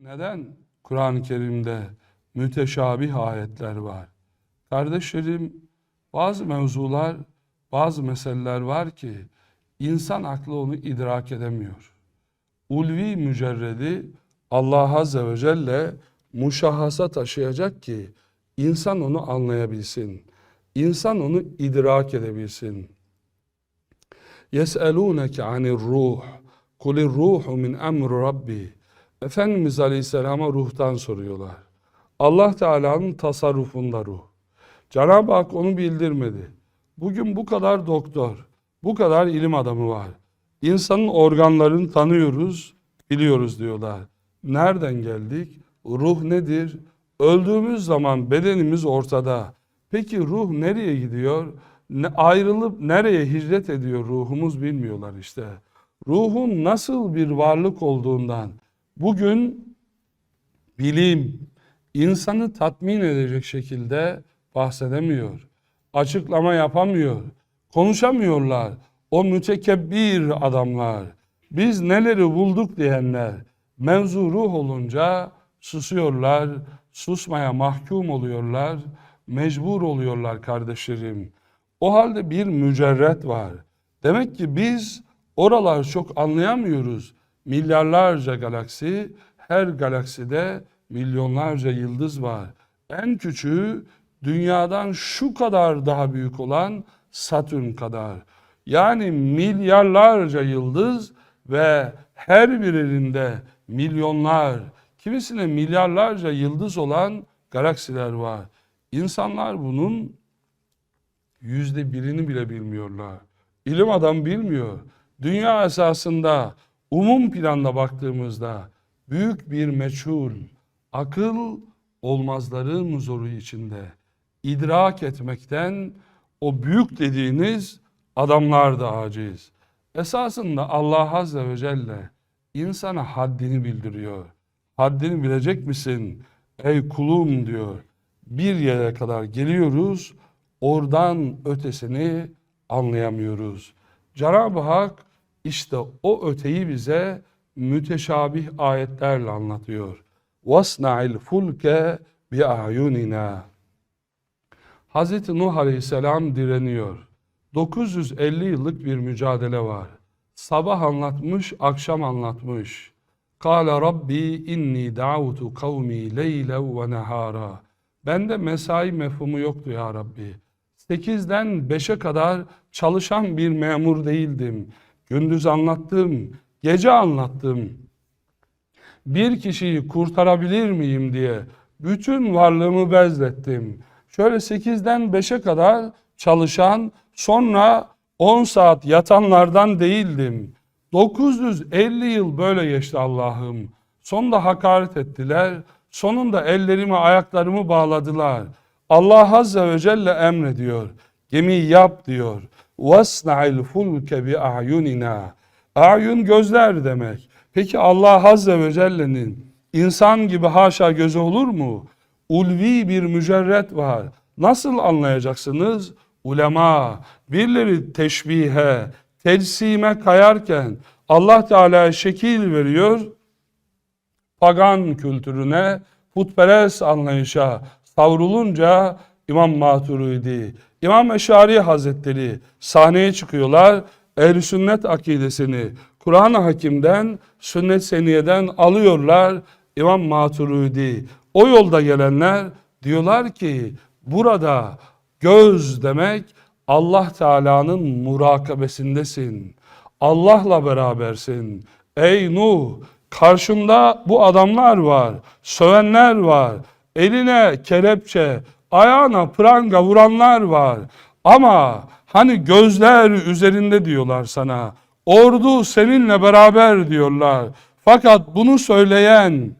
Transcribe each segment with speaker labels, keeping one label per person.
Speaker 1: Neden Kur'an-ı Kerim'de müteşabih ayetler var? Kardeşlerim, bazı mevzular, bazı meseleler var ki insan aklı onu idrak edemiyor. Ulvi mücerredi Allah Azze ve Celle muşahhasa taşıyacak ki insan onu anlayabilsin. İnsan onu idrak edebilsin. يَسْأَلُونَكَ عَنِ الرُّوحِ قُلِ الرُّوحُ مِنْ اَمْرِ Rabbi Efendimiz Aleyhisselam'a ruhtan soruyorlar. Allah Teala'nın tasarrufunda ruh. Cenab-ı Hak onu bildirmedi. Bugün bu kadar doktor, bu kadar ilim adamı var. İnsanın organlarını tanıyoruz, biliyoruz diyorlar. Nereden geldik? Ruh nedir? Öldüğümüz zaman bedenimiz ortada. Peki ruh nereye gidiyor? Ne, ayrılıp nereye hicret ediyor ruhumuz bilmiyorlar işte. Ruhun nasıl bir varlık olduğundan bugün bilim insanı tatmin edecek şekilde bahsedemiyor. Açıklama yapamıyor. Konuşamıyorlar. O mütekebbir adamlar. Biz neleri bulduk diyenler. Mevzu ruh olunca susuyorlar. Susmaya mahkum oluyorlar. Mecbur oluyorlar kardeşlerim. O halde bir mücerret var. Demek ki biz oralar çok anlayamıyoruz. Milyarlarca galaksi, her galakside milyonlarca yıldız var. En küçüğü dünyadan şu kadar daha büyük olan Satürn kadar. Yani milyarlarca yıldız ve her birinde milyonlar, kimisine milyarlarca yıldız olan galaksiler var. İnsanlar bunun yüzde birini bile bilmiyorlar. İlim adam bilmiyor. Dünya esasında umum planda baktığımızda büyük bir meçhul, akıl olmazların zoru içinde idrak etmekten o büyük dediğiniz adamlar da aciz. Esasında Allah Azze ve Celle insana haddini bildiriyor. Haddini bilecek misin ey kulum diyor. Bir yere kadar geliyoruz, oradan ötesini anlayamıyoruz. Cenab-ı Hak işte o öteyi bize müteşabih ayetlerle anlatıyor. وَاسْنَعِ الْفُلْكَ بِأَعْيُنِنَا Hz. Nuh Aleyhisselam direniyor. 950 yıllık bir mücadele var. Sabah anlatmış, akşam anlatmış. Kâle Rabbi inni da'utu kavmi leylen ve nehara. Bende mesai mefhumu yoktu ya Rabbi. 8'den 5'e kadar çalışan bir memur değildim. Gündüz anlattım, gece anlattım. Bir kişiyi kurtarabilir miyim diye bütün varlığımı bezlettim. Şöyle 8'den 5'e kadar çalışan, sonra 10 saat yatanlardan değildim. 950 yıl böyle geçti Allah'ım. Sonunda hakaret ettiler. Sonunda ellerimi ayaklarımı bağladılar. Allah Azze ve Celle emrediyor. Gemiyi yap diyor. وَاسْنَعِ الْفُلْكَ بِأَعْيُنِنَا Ayun gözler demek. Peki Allah Azze ve Celle'nin insan gibi haşa gözü olur mu? Ulvi bir mücerret var. Nasıl anlayacaksınız? Ulema, birileri teşbihe, telsime kayarken Allah Teala şekil veriyor, pagan kültürüne, putperest anlayışa savrulunca İmam Maturidi, İmam Eşari Hazretleri sahneye çıkıyorlar. Ehl-i sünnet akidesini Kur'an-ı Hakim'den, sünnet seniyeden alıyorlar. İmam Maturidi. O yolda gelenler diyorlar ki burada göz demek Allah Teala'nın murakabesindesin. Allah'la berabersin. Ey Nuh karşında bu adamlar var, sövenler var, eline kelepçe, ayağına pranga vuranlar var. Ama hani gözler üzerinde diyorlar sana, ordu seninle beraber diyorlar. Fakat bunu söyleyen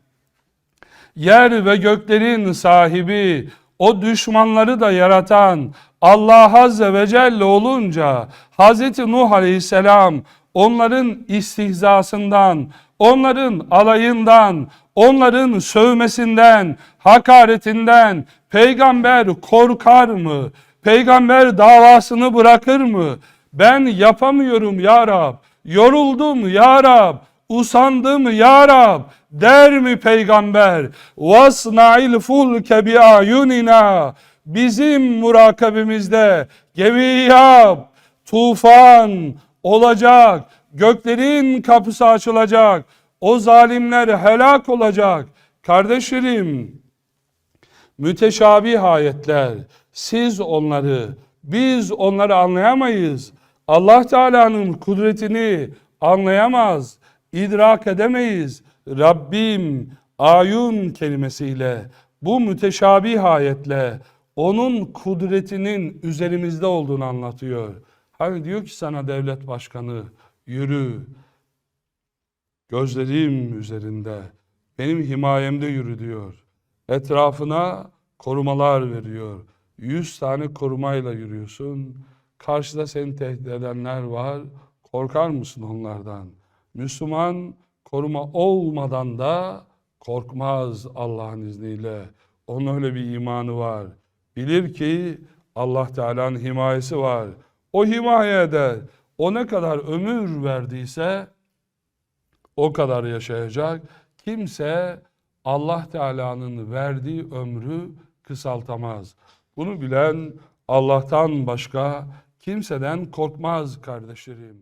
Speaker 1: yer ve göklerin sahibi, o düşmanları da yaratan Allah Azze ve Celle olunca Hz. Nuh Aleyhisselam onların istihzasından, onların alayından, onların sövmesinden, hakaretinden peygamber korkar mı? Peygamber davasını bırakır mı? Ben yapamıyorum ya Rab, yoruldum ya Rab, usandım ya Rab, Der mi peygamber? Vasnail fulke bi ayunina. Bizim murakabemizde gemi yap. Tufan olacak. Göklerin kapısı açılacak. O zalimler helak olacak. Kardeşlerim, müteşabih ayetler. Siz onları, biz onları anlayamayız. Allah Teala'nın kudretini anlayamaz, idrak edemeyiz. Rabbim ayun kelimesiyle, bu müteşabih ayetle onun kudretinin üzerimizde olduğunu anlatıyor. Hani diyor ki sana devlet başkanı, yürü, gözlerim üzerinde, benim himayemde yürü diyor. Etrafına korumalar veriyor. Yüz tane korumayla yürüyorsun. Karşıda seni tehdit edenler var. Korkar mısın onlardan? Müslüman koruma olmadan da korkmaz Allah'ın izniyle. Onun öyle bir imanı var. Bilir ki Allah Teala'nın himayesi var. O himaye eder. O ne kadar ömür verdiyse o kadar yaşayacak. Kimse Allah Teala'nın verdiği ömrü kısaltamaz. Bunu bilen Allah'tan başka kimseden korkmaz kardeşlerim.